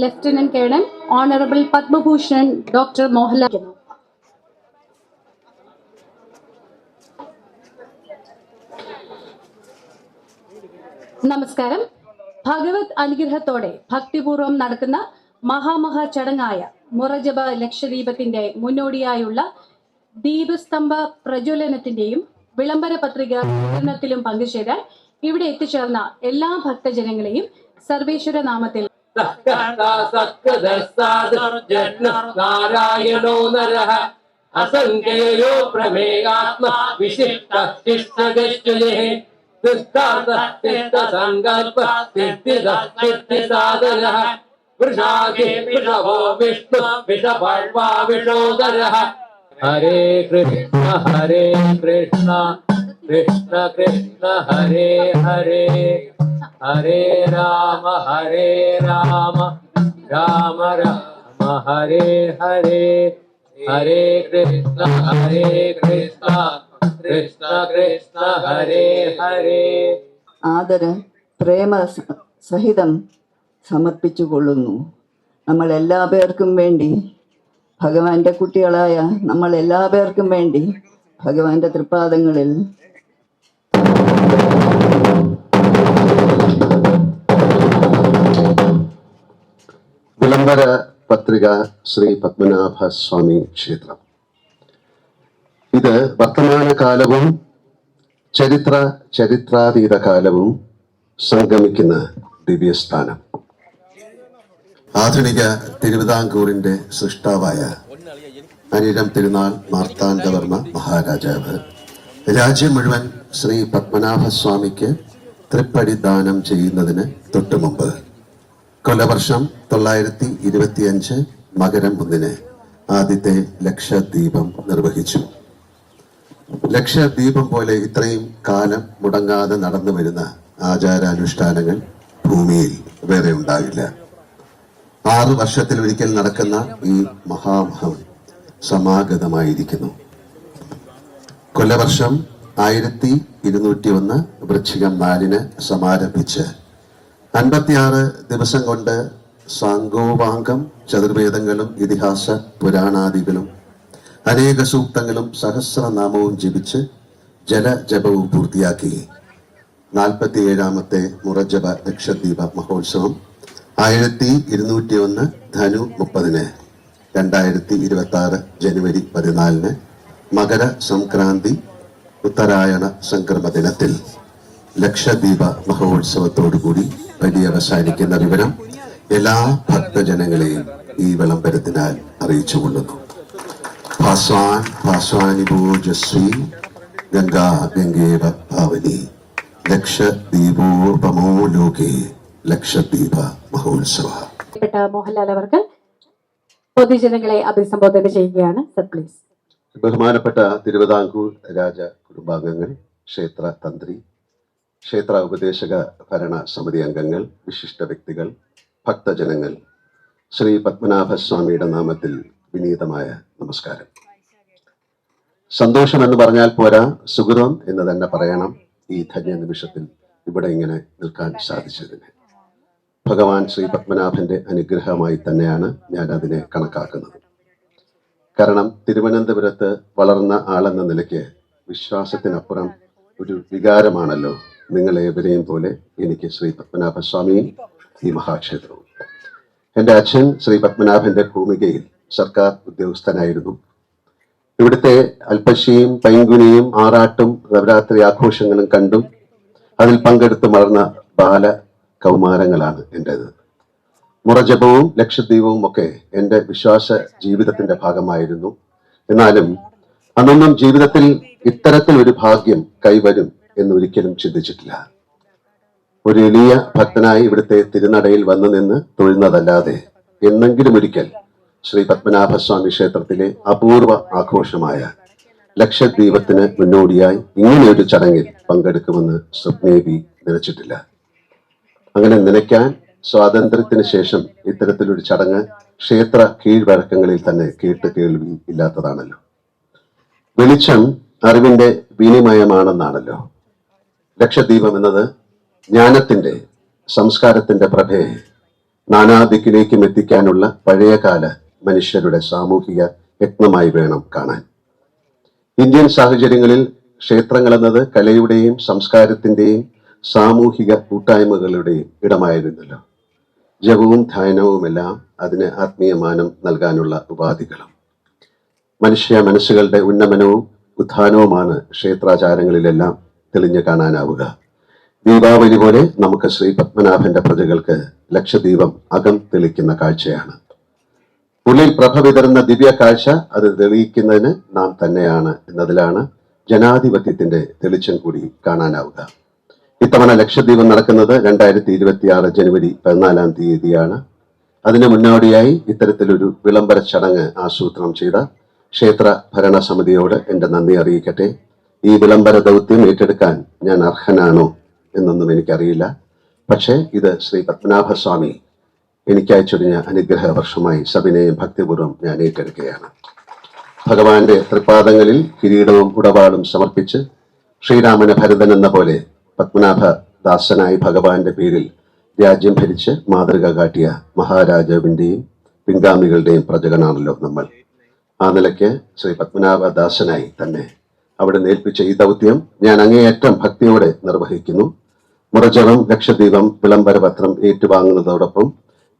Lieutenant colonel honourable Padma Bhushan doctor Mohanlal നമസ്കാരം. ഭഗവത് അനുഗ്രഹത്തോടെ ഭക്തിപൂർവം നടക്കുന്ന മഹാമഹാ ചടങ്ങായ മുറജബ ലക്ഷദീപത്തിന്റെ മുന്നോടിയായുള്ള ദീപസ്തംഭ പ്രജ്വലനത്തിന്റെയും വിളംബര പത്രിക വിതരണത്തിലും പങ്കുചേരാൻ ഇവിടെ എത്തിച്ചേർന്ന എല്ലാ ഭക്തജനങ്ങളെയും സർവേശ്വര നാമത്തിൽ നാരായണോ നരഃ അസംഖ്യയോ പ്രമേയാത്മ വിശിഷ്ട ശിഷ്ടഗശ്ചുലേ സങ്കൽപ്പ സാധന വൃഷാഖി വിഷഭോ വിഷ്ണു വിഷഭർവാ വിഷോദര ഹരേ കൃഷ്ണ ഹരേ കൃഷ്ണ കൃഷ്ണ കൃഷ്ണ ഹരേ ഹരേ രാമ ഹരേ രാമ രാമ രാമ ഹരേ ഹരേ. ഹരേ കൃഷ്ണ ഹരേ കൃഷ്ണ കൃഷ്ണ കൃഷ്ണ ഹരേ ഹരേ. ആദര പ്രേമ സഹിതം സമർപ്പിച്ചുകൊള്ളുന്നു. നമ്മൾ എല്ലാ പേർക്കും വേണ്ടി ഭഗവാന്റെ കുട്ടികളായ നമ്മൾ എല്ലാ പേർക്കും വേണ്ടി ഭഗവാന്റെ തൃപ്പാദങ്ങളിൽ വിളംബര പത്രിക ശ്രീ പത്മനാഭ സ്വാമി ക്ഷേത്രം. ഇത് വർത്തമാന കാലവും ചരിത്ര ചരിത്രാതീത കാലവും സംഗമിക്കുന്ന ദിവ്യസ്ഥാനം. ആധുനിക തിരുവിതാംകൂറിന്റെ സൃഷ്ടാവായ അനിരം തിരുനാൾ മാർത്താണ്ഡവർമ്മ മഹാരാജാവ് രാജ്യം മുഴുവൻ ശ്രീ പത്മനാഭസ്വാമിക്ക് തൃപ്പടി ദാനം ചെയ്യുന്നതിന് തൊട്ടുമുമ്പ് കൊല്ലവർഷം തൊള്ളായിരത്തി ഇരുപത്തിയഞ്ച് മകരം ഒന്നിന് ആദ്യത്തെ ലക്ഷദ്വീപം നിർവഹിച്ചു. ലക്ഷദ്വീപം പോലെ ഇത്രയും കാലം മുടങ്ങാതെ നടന്നു വരുന്ന ആചാരാനുഷ്ഠാനങ്ങൾ ഭൂമിയിൽ വേറെ ഉണ്ടാകില്ല ആറു വർഷത്തിൽ ഒരിക്കൽ നടക്കുന്ന ഈ മഹാമഹം സമാഗതമായിരിക്കുന്നു. കൊല്ലവർഷം ആയിരത്തി ഇരുന്നൂറ്റി ഒന്ന് വൃശ്ചികം നാലിന് സമാരംഭിച്ച് അൻപത്തിയാറ് ദിവസം കൊണ്ട് സാങ്കോപാംഗം ചതുർവേദങ്ങളും ഇതിഹാസ പുരാണാദികളും അനേക സൂക്തങ്ങളും സഹസ്രനാമവും ജപിച്ച് ജലജപവും പൂർത്തിയാക്കി. നാൽപ്പത്തിയേഴാമത്തെ മുറജപ ലക്ഷദ്വീപ മഹോത്സവം ആയിരത്തി ഇരുന്നൂറ്റി ഒന്ന് ധനു മുപ്പതിന് രണ്ടായിരത്തി ഇരുപത്തി ആറ് ജനുവരി പതിനാലിന് മകര സംക്രാന്തി ഉത്തരായണ സംക്രമ ദിനത്തിൽ ലക്ഷദ്വീപ മഹോത്സവത്തോടുകൂടി പര്യവസാനിക്കുന്ന വിവരം എല്ലാ ഭക്തജനങ്ങളെയും ഈ വിളംബരത്തിനാൽ അറിയിച്ചുകൊള്ളുന്നു ഭാസ്വാൻ ഭാസ്വാനി ഭൂജസ്വി ഗംഗാ ഗംഗേവ ഭാവനി ലക്ഷദ്വീപോപമോ ലോകേ ലക്ഷദ്വീപ മഹോത്സവ. മോഹൻലാൽ അവർക്ക് പൊതുജനങ്ങളെ അഭിസംബോധന ചെയ്യുകയാണ്. സർ പ്ലീസ് ബഹുമാനപ്പെട്ട തിരുവിതാംകൂർ രാജ കുടുംബാംഗങ്ങൾ ക്ഷേത്ര തന്ത്രി ക്ഷേത്ര ഉപദേശക ഭരണ സമിതി അംഗങ്ങൾ വിശിഷ്ട വ്യക്തികൾ ഭക്തജനങ്ങൾ. ശ്രീ പത്മനാഭസ്വാമിയുടെ നാമത്തിൽ വിനീതമായ നമസ്കാരം. സന്തോഷം എന്ന് പറഞ്ഞാൽ പോരാ സുഹൃതം എന്ന് തന്നെ പറയണം ഈ ധന്യ നിമിഷത്തിൽ ഇവിടെ ഇങ്ങനെ നിൽക്കാൻ സാധിച്ചതിന്. ഭഗവാൻ ശ്രീ പത്മനാഭന്റെ അനുഗ്രഹമായി തന്നെയാണ് ഞാൻ അതിനെ കണക്കാക്കുന്നത്. കാരണം തിരുവനന്തപുരത്ത് വളർന്ന ആളെന്ന നിലയ്ക്ക് വിശ്വാസത്തിനപ്പുറം ഒരു വികാരമാണല്ലോ നിങ്ങളേവരെയും പോലെ എനിക്ക് ശ്രീ പത്മനാഭസ്വാമിയും ഈ മഹാക്ഷേത്രവും. എന്റെ അച്ഛൻ ശ്രീ പത്മനാഭന്റെ ഭൂമികയിൽ സർക്കാർ ഉദ്യോഗസ്ഥനായിരുന്നു. ഇവിടുത്തെ അൽപ്പശിയും പൈങ്കുനിയും ആറാട്ടും നവരാത്രി ആഘോഷങ്ങളും കണ്ടും അതിൽ പങ്കെടുത്ത് മറന്ന ബാല കൗമാരങ്ങളാണ് എന്റേത്. മുറജപവും ലക്ഷദ്വീപവും ഒക്കെ എന്റെ വിശ്വാസ ജീവിതത്തിന്റെ ഭാഗമായിരുന്നു. എന്നാലും അന്നൊന്നും ജീവിതത്തിൽ ഇത്തരത്തിൽ ഒരു ഭാഗ്യം കൈവരും എന്ന് ഒരിക്കലും ചിന്തിച്ചിട്ടില്ല. ഒരു എളിയ ഭക്തനായി ഇവിടുത്തെ തിരുനടയിൽ വന്നു നിന്ന് തൊഴുന്നതല്ലാതെ എന്നെങ്കിലും ഒരിക്കൽ ശ്രീ പത്മനാഭസ്വാമി ക്ഷേത്രത്തിലെ അപൂർവ ആഘോഷമായ ലക്ഷദ്വീപത്തിന് മുന്നോടിയായി ഇങ്ങനെയൊരു ചടങ്ങിൽ പങ്കെടുക്കുമെന്ന് സ്വപ്നേബി നനച്ചിട്ടില്ല. അങ്ങനെ നനയ്ക്കാൻ സ്വാതന്ത്ര്യത്തിന് ശേഷം ഇത്തരത്തിലൊരു ചടങ്ങ് ക്ഷേത്ര കീഴ്വഴക്കങ്ങളിൽ തന്നെ കേട്ട് കേൾവി ഇല്ലാത്തതാണല്ലോ. വെളിച്ചം അറിവിന്റെ വിനിമയമാണെന്നാണല്ലോ. ലക്ഷദ്വീപം എന്നത് ജ്ഞാനത്തിന്റെ സംസ്കാരത്തിന്റെ പ്രഭയെ നാനാദിക്കിലേക്കും എത്തിക്കാനുള്ള പഴയകാല മനുഷ്യരുടെ സാമൂഹിക യത്നമായി വേണം കാണാൻ. ഇന്ത്യൻ സാഹചര്യങ്ങളിൽ ക്ഷേത്രങ്ങൾ എന്നത് കലയുടെയും സംസ്കാരത്തിന്റെയും സാമൂഹിക കൂട്ടായ്മകളുടെയും ഇടമായിരുന്നല്ലോ. ജപവും ധ്യാനവുമെല്ലാം അതിന് ആത്മീയമാനം നൽകാനുള്ള ഉപാധികളും. മനുഷ്യ മനസ്സുകളുടെ ഉന്നമനവും ഉത്ഥാനവുമാണ് ക്ഷേത്രാചാരങ്ങളിലെല്ലാം തെളിഞ്ഞു കാണാനാവുക. ദീപാവലി പോലെ നമുക്ക് ശ്രീ പത്മനാഭന്റെ പ്രജകൾക്ക് ലക്ഷദീപം അകം തെളിക്കുന്ന കാഴ്ചയാണ്. ഉള്ളിൽ പ്രഭ വിതരുന്ന ദിവ്യ കാഴ്ച അത് തെളിയിക്കുന്നതിന് നാം തന്നെയാണ് എന്നതിലാണ് ജനാധിപത്യത്തിന്റെ തെളിച്ചം കൂടി കാണാനാവുക. ഇത്തവണ ലക്ഷദ്വീപം നടക്കുന്നത് രണ്ടായിരത്തി ഇരുപത്തിയാറ് ജനുവരി പതിനാലാം തീയതിയാണ്. അതിന് മുന്നോടിയായി ഇത്തരത്തിലൊരു വിളംബര ചടങ്ങ് ആസൂത്രണം ചെയ്ത ക്ഷേത്ര ഭരണസമിതിയോട് എന്റെ നന്ദി അറിയിക്കട്ടെ. ഈ വിളംബര ദൗത്യം ഏറ്റെടുക്കാൻ ഞാൻ അർഹനാണോ എന്നൊന്നും എനിക്കറിയില്ല. പക്ഷേ ഇത് ശ്രീ പത്മനാഭസ്വാമി എനിക്കായി ചൊരിഞ്ഞ അനുഗ്രഹ വർഷമായി സവിനയം ഭക്തിപൂർവം ഞാൻ ഏറ്റെടുക്കുകയാണ്. ഭഗവാന്റെ തൃപാദങ്ങളിൽ കിരീടവും ഉടപാടും സമർപ്പിച്ച് ശ്രീരാമന ഭരതൻ എന്ന പോലെ പത്മനാഭ ദാസനായി ഭഗവാന്റെ പേരിൽ രാജ്യം ഭരിച്ച് മാതൃക കാട്ടിയ മഹാരാജാവിന്റെയും പിൻഗാമികളുടെയും പ്രജകനാണല്ലോ നമ്മൾ. ആ നിലയ്ക്ക് ശ്രീ പത്മനാഭദാസനായി തന്നെ അവിടെ ഏൽപ്പിച്ച ഈ ദൗത്യം ഞാൻ അങ്ങേയറ്റം ഭക്തിയോടെ നിർവഹിക്കുന്നു. മുറജറം ലക്ഷദ്വീപം വിളംബര പത്രം ഏറ്റുവാങ്ങുന്നതോടൊപ്പം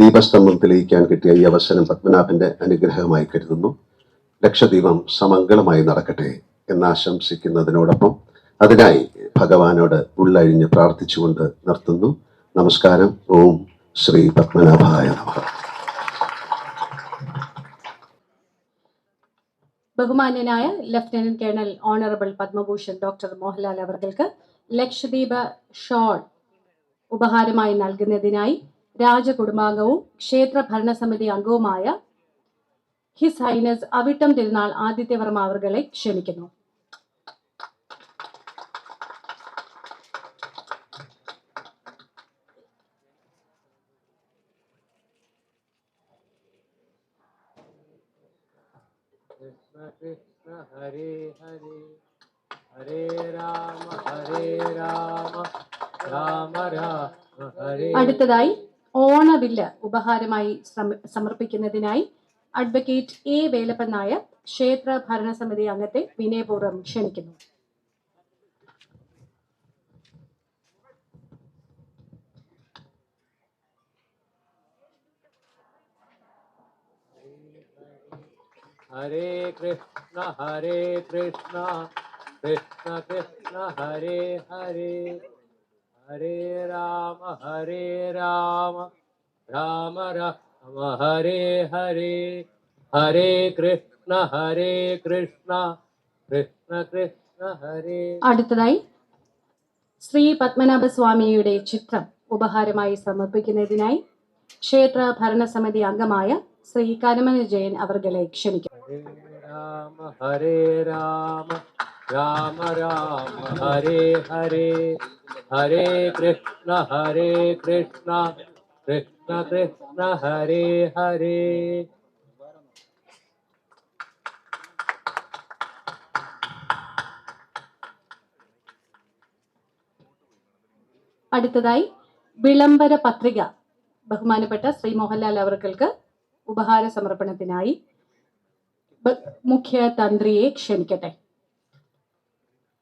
ദീപസ്തംഭം തെളിയിക്കാൻ കിട്ടിയ ഈ അവസരം പത്മനാഭന്റെ അനുഗ്രഹമായി കരുതുന്നു. ലക്ഷദ്വീപം സമംഗളമായി നടക്കട്ടെ എന്നാശംസിക്കുന്നതിനോടൊപ്പം അതിനായി ഭഗവാനോട് ഉള്ളഴിഞ്ഞ് പ്രാർത്ഥിച്ചുകൊണ്ട് നിർത്തുന്നു. നമസ്കാരം. ഓം ശ്രീ പത്മനാഭായ നമഃ. ബഹുമാന്യനായ lieutenant colonel honourable Padma Bhushan doctor Mohanlal അവർകൾക്ക് Lakshadweep shawl ഉപഹാരമായി നൽകുന്നതിനായി രാജകുടുംബാംഗവും ക്ഷേത്ര ഭരണസമിതി അംഗവുമായ ഹിസ് ഹൈനസ് അവിട്ടം തിരുനാൾ ആദിത്യവർമ്മ അവർകളെ ക്ഷണിക്കുന്നു. അടുത്തതായി ഓണവില്ല ഉപഹാരമായി സമർപ്പിക്കുന്നതിനായി അഡ്വക്കേറ്റ് എ വേലപ്പൻ നായർ ക്ഷേത്ര ഭരണസമിതി അംഗത്തെ വിനയപൂർവം ക്ഷണിക്കുന്നു. ഹരേ കൃഷ്ണ ഹരേ കൃഷ്ണ കൃഷ്ണ കൃഷ്ണ ഹരേ ഹരേ. ഹരേ രാമ ഹരേ രാമ രാമ രാമ ഹരേ ഹരേ ഹരേ കൃഷ്ണ ഹരേ കൃഷ്ണ കൃഷ്ണ കൃഷ്ണ ഹരേ അടുത്തതായി ശ്രീ പത്മനാഭ സ്വാമിയുടെ ചിത്രം ഉപഹാരമായി സമർപ്പിക്കുന്നതിനായി ക്ഷേത്ര ഭരണസമിതി അംഗമായ ശ്രീ കരമന ജയൻ അവർകളെ ക്ഷണിക്കുന്നു ഹരേ രാമ ഹരേ രാമ. രാമ രാമ ഹരേ ഹരേ ഹരേ കൃഷ്ണ ഹരേ കൃഷ്ണ കൃഷ്ണ കൃഷ്ണ ഹരേ ഹരേ അടുത്തതായി വിളംബര പത്രിക ബഹുമാനപ്പെട്ട ശ്രീ മോഹൻലാൽ അവർക്കൾക്ക് ഉപഹാര സമർപ്പണത്തിനായി ബ- മുഖ്യ തന്ത്രിയെ ക്ഷണിക്കട്ടെ.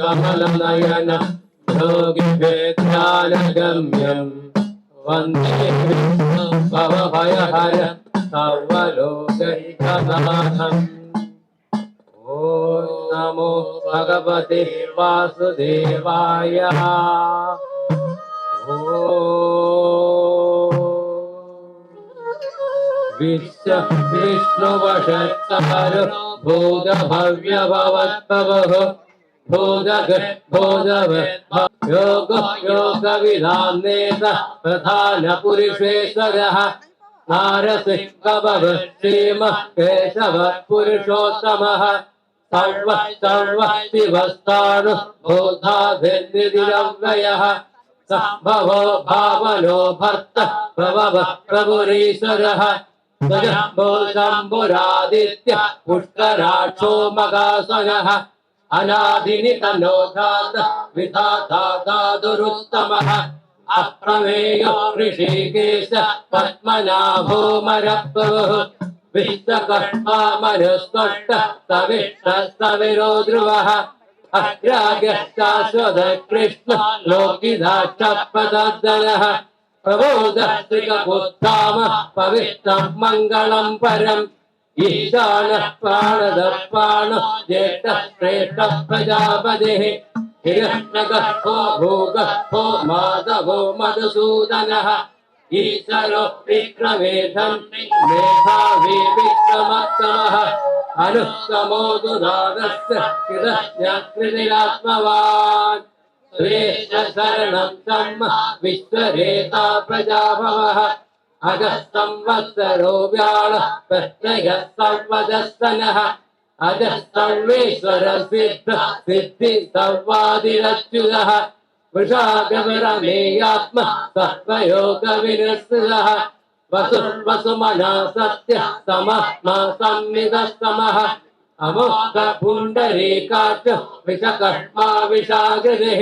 कमलनयनं योगिवेद्यानगम्यं वन्दे भवभयहर सर्वलोकैकनाथम्। ॐ नमो भगवते वासुदेवाय। विश्व विष्णुवशत्कार भूत योगो योगविधान्नेत प्रधानपुरुषेश्वरः नारसिंहभव सर्व सर्व शिवस्तानुबोधाभिर्निरव्ययः सम्भवो भावनो भर्त प्रभुरीश्वरः शम्भुरादित्य पुष्कराक्षो मगासनः अनादिनितनो धात विधाता दादुरुत्तमः अप्रमेयो ऋषिकेश पद्मनाभो मरप्रभुः विश्वकर्मा मनुस्पष्ट सविष्ट सविरो ध्रुवः अग्राग्यश्चाश्वत कृष्ण लोकिदाक्षपदर्दनः प्रबोधत्रिकपुत्ताम पवित्रं मङ्गलं परम् ईशानः प्राणदप्राणः ज्येष्ठः श्रेष्ठः प्रजापतिः हिरण्यगः को भोगः को माधवो मधुसूदनः ईश्वरो विक्रमेधम्, मेधावी विक्रमत्तमः अनुत्तमो दुरागस्य कृतज्ञकृतिरात्मवान्। श्रेष्ठशरणं तम् विश्वरेता प्रजाभवः। अगस्तं वत्सरो व्याळः प्रत्ययः संवदस्तनः अजः सर्वेश्वर सिद्ध सिद्धि सर्वादिरच्युतः वृषागमरमेयात्म सर्वयोगविनिस्तः वसु वसुमना सत्य समः मा संविदः समः अमोघ पुण्डरीकाच विषकर्मा विषागृतिः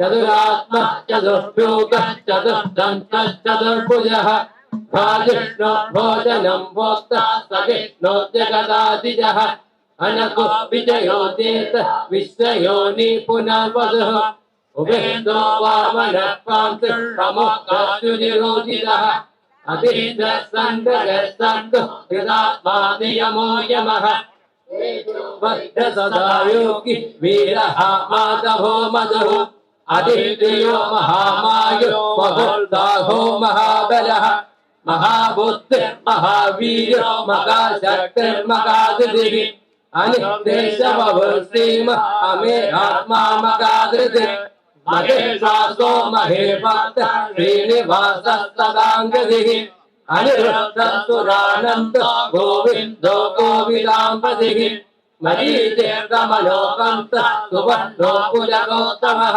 चतुरात्मः चतुर्भ्योगः चतुर्दन्तश्चतुर्भुजः भाजिष्णो भोजनं भोक्तः सहिष्णो जगदादिजः। अनको विजयो चेत विश्वयोनि पुनर्वसुः उभेन्द्रो वामनः पांसुर्मोक्षुनिरोधितः अतीन्द्रः सन्दगः सन्तु कृतात्मा नियमो यमः। सदा योगि वीरः माधवो मधुः। अदित्यो महामायो महोदाघो महाबल, महाबुद्धि महावीर महाशक्ति महाबुद्धिर्महावीरो अनिदेश अनिर्देशमभूषीम अमे आत्मा मकादृतिः महेशासो महेपात श्रीनिवासस्तदाङ्गतिः अनिरुद्धसुरानन्द गोविन्दो गोविदाम्बतिः मरीचेर्दमलोकन्त, सुवर्णो कुलगोत्तमः